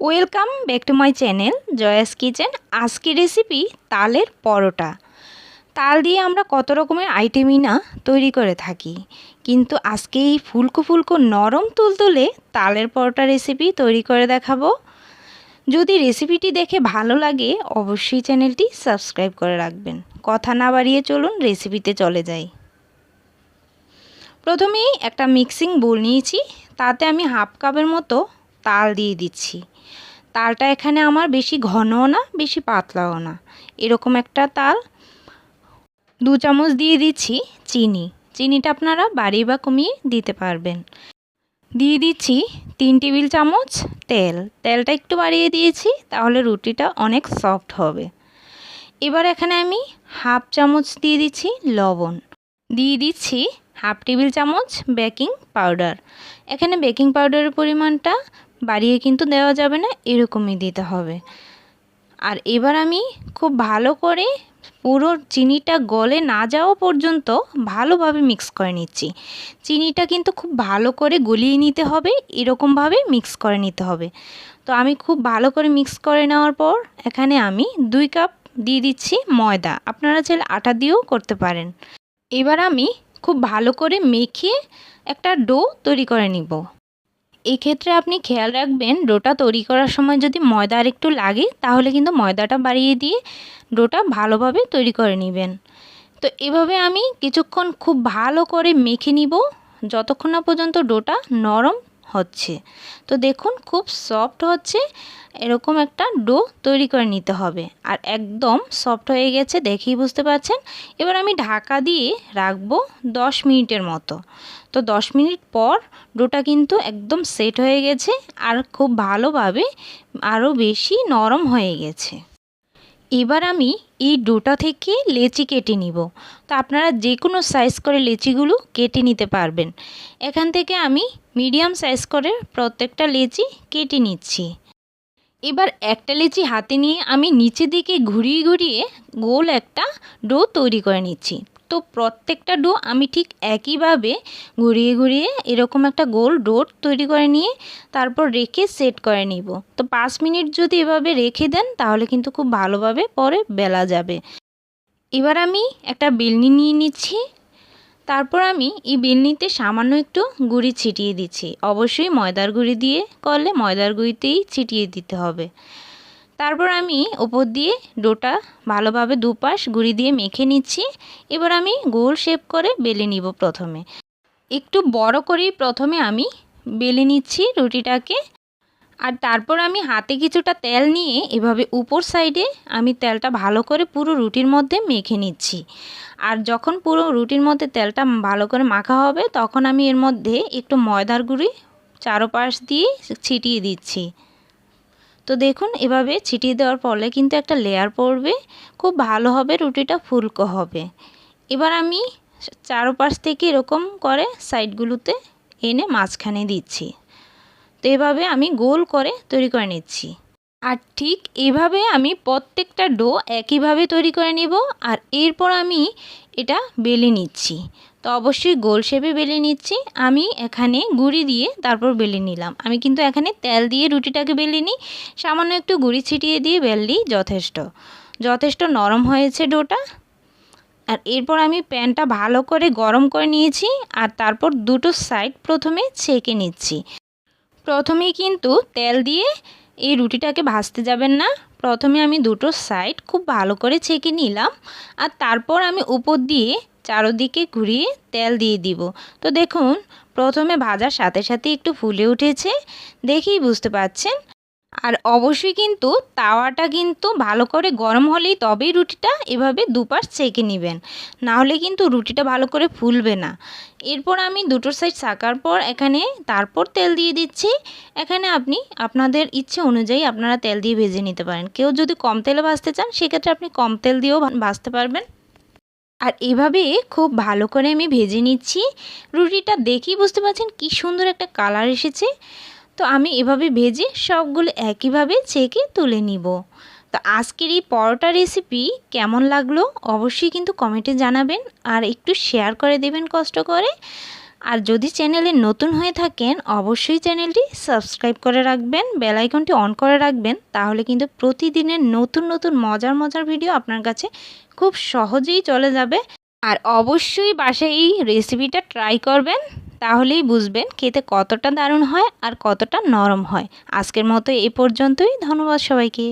Welcome back to my channel Joya's kitchen. আজকে recipe তালের পরোটা। তাল দিয়ে আমরা কত রকমের আইটেমই না তৈরি করে থাকি। কিন্তু আজকে এই ফুলকো ফুলকো নরম তুলতুলে তালের পরোটা রেসিপি তৈরি করে দেখাবো। যদি রেসিপিটি দেখে ভালো লাগে, অবশ্যই চ্যানেলটি সাবস্ক্রাইব করে রাখবেন। কথা না বাড়িয়ে চলুন রেসিপিতে চলে যাই। প্রথমেই একটা মিক্সিং বোল নিয়েছি। তাতে আমি হাফ কাপের মতো তাল দিয়ে দিচ্ছি। তালটা এখানে আমার বেশি ঘনও না, বেশি পাতলাও না। এরকম একটা তাল। দু চামচ দিয়ে দিচ্ছি চিনি। চিনিটা আপনারা বাড়িয়ে বা কমিয়ে দিতে পারবেন। দিয়ে দিচ্ছি তিন টেবিল চামচ তেল। তেলটা একটু বাড়িয়ে দিয়েছি, তাহলে রুটিটা অনেক সফট হবে। এবার এখানে আমি হাফ চামচ দিয়ে দিচ্ছি লবণ। দিয়ে দিচ্ছি হাফ টেবিল চামচ বেকিং পাউডার। এখানে বেকিং পাউডারের পরিমাণটা বাড়িয়ে কিন্তু দেওয়া যাবে না, এরকমই দিতে হবে। আর এবার আমি খুব ভালো করে পুরো চিনিটা গলে না যাওয়া পর্যন্ত ভালোভাবে মিক্স করে নিচ্ছি। চিনিটা কিন্তু খুব ভালো করে গলিয়ে নিতে হবে, এরকমভাবে মিক্স করে নিতে হবে। তো আমি খুব ভালো করে মিক্স করে নেওয়ার পর এখানে আমি দুই কাপ দিয়ে দিচ্ছি ময়দা, আপনারা চাইলে আটা দিয়েও করতে পারেন। এবার আমি খুব ভালো করে মেখে একটা ডো তৈরি করে নিব। এক্ষেত্রে আপনি খেয়াল রাখবেন, ডোটা তৈরি করার সময় যদি ময়দা আর একটু লাগে, তাহলে কিন্তু ময়দাটা বাড়িয়ে দিয়ে ডোটা ভালোভাবে তৈরি করে নেবেন। তো এভাবে আমি কিছুক্ষণ খুব ভালো করে মেখে নিব, যতক্ষণ না পর্যন্ত ডোটা নরম হচ্ছে। তো দেখুন, খুব সফট হচ্ছে, এরকম একটা ডো তৈরি করে নিতে হবে। আর একদম সফট হয়ে গেছে, দেখেই বুঝতে পারছেন? এবার আমি ঢাকা দিয়ে রাখব দশ মিনিটের মতো। তো দশ মিনিট পর ডোটা কিন্তু একদম সেট হয়ে গেছে, আর খুব ভালোভাবে আরও বেশি নরম হয়ে গেছে। এবার আমি এই ডোটা থেকে লেচি কেটে নিব। তো আপনারা যে কোনো সাইজ করে লেচিগুলো কেটে নিতে পারবেন। এখান থেকে আমি মিডিয়াম সাইজ করে প্রত্যেকটা লেচি কেটে নিচ্ছি। এবার একটা লেচি হাতে নিয়ে আমি নিচে দিকে ঘুরিয়ে ঘুরিয়ে গোল একটা ডো তৈরি করে নিচ্ছি। তো প্রত্যেকটা ডো আমি ঠিক একইভাবে ঘুরিয়ে ঘুরিয়ে এরকম একটা গোল ডো তৈরি করে নিয়ে তারপর রেখে সেট করে নিব। তো পাঁচ মিনিট যদি এভাবে রেখে দেন তাহলে কিন্তু খুব ভালোভাবে পরে বেলা যাবে। এবার আমি একটা বেলনি নিয়ে নিচ্ছি। তারপর আমি এই বেলনিতে সামান্য একটু গুঁড়ি ছিটিয়ে দিচ্ছি। অবশ্যই ময়দার গুঁড়ি দিয়ে করলে ময়দার গুঁড়িতেই ছিটিয়ে দিতে হবে। তারপর আমি ওপর দিয়ে ডোটা ভালোভাবে দুপাশ গুঁড়ি দিয়ে মেখে নিচ্ছি। এবার আমি গোল শেপ করে বেলে নিব প্রথমে। একটু বড় করেই প্রথমে আমি বেলে নিচ্ছি রুটিটাকে। আর তারপর আমি হাতে কিছুটা তেল নিয়ে এভাবে উপর সাইডে আমি তেলটা ভালো করে পুরো রুটির মধ্যে মেখে নিচ্ছি। আর যখন পুরো রুটির মধ্যে তেলটা ভালো করে মাখা হবে, তখন আমি এর মধ্যে একটু ময়দার গুঁড়ি চারোপাশ দিয়ে ছিটিয়ে দিচ্ছি। তো দেখুন, এভাবে ছিটিয়ে দেওয়ার ফলে কিন্তু একটা লেয়ার পড়বে, খুব ভালো হবে, রুটিটা ফুলকো হবে। এবার আমি চারোপাশ থেকে এরকম করে সাইডগুলোতে এনে মাঝখানে দিচ্ছি। তো এভাবে আমি গোল করে তৈরি করে নিচ্ছি। আর ঠিক এভাবে আমি প্রত্যেকটা ডো একইভাবে তৈরি করে নিব, আর এরপর আমি এটা বেলে নিচ্ছি। তো অবশ্যই গোল শেপে বেলে নিচ্ছি। আমি এখানে গুঁড়ি দিয়ে তারপর বেলে নিলাম। আমি কিন্তু এখানে তেল দিয়ে রুটিটাকে বেলে নিই। সামান্য একটু গুঁড়ি ছিটিয়ে দিয়ে বেললেই যথেষ্ট। যথেষ্ট নরম হয়েছে ডোটা। আর এরপর আমি প্যানটা ভালো করে গরম করে নিয়েছি আর তারপর দুটো সাইড প্রথমে ছেঁকে নিচ্ছি। প্রথমেই কিন্তু তেল দিয়ে এই রুটিটাকে ভাজতে যাবেন না। প্রথমে আমি দুটো সাইড খুব ভালো করে ছেঁকে নিলাম। আর তারপর আমি উপর দিয়ে চারোদিকে ঘুরিয়ে তেল দিয়ে দিব। তো দেখুন, প্রথমে ভাজার সাথে সাথে একটু ফুলে উঠেছে, দেখেই বুঝতে পাচ্ছেন। আর অবশ্যই কিন্তু তাওয়াটা কিন্তু ভালো করে গরম হলেই তবেই রুটিটা এভাবে দুপাশ ছেঁকে নেবেন। না হলে কিন্তু রুটিটা ভালো করে ফুলবে না। এরপর আমি দুটো সাইড ছাকার পর এখানে তারপর তেল দিয়ে দিচ্ছি। এখানে আপনি আপনাদের ইচ্ছে অনুযায়ী আপনারা তেল দিয়ে ভেজে নিতে পারেন। কেউ যদি কম তেলে ভাজতে চান, সেক্ষেত্রে আপনি কম তেল দিয়েও ভাজতে পারবেন। আর এভাবে খুব ভালো করে আমি ভেজে নিচ্ছি। রুটিটা দেখেই বুঝতে পারছেন কি সুন্দর একটা কালার এসেছে। তো আমি এভাবে ভেজে সবগুলো একইভাবে ছেঁকে তুলে নিব। তো আজকের এই পরোটা রেসিপি কেমন লাগল অবশ্যই কিন্তু কমেন্টে জানাবেন আর একটু শেয়ার করে দেবেন কষ্ট করে। আর যদি চ্যানেলে নতুন হয়ে থাকেন অবশ্যই চ্যানেলটি সাবস্ক্রাইব করে রাখবেন বেল আইকনটি অন করে রাখবেন। তাহলে কিন্তু প্রতিদিনের নতুন নতুন, মজার মজার ভিডিও আপনার কাছে খুব সহজেই চলে যাবে। আর অবশ্যই বাসায় এই রেসিপিটা ট্রাই করবেন, তাহলেই বুঝবেন খেতে কতটা দারুণ হয় আর কতটা নরম হয়। আজকের মতো এ পর্যন্তই, ধন্যবাদ সবাইকে।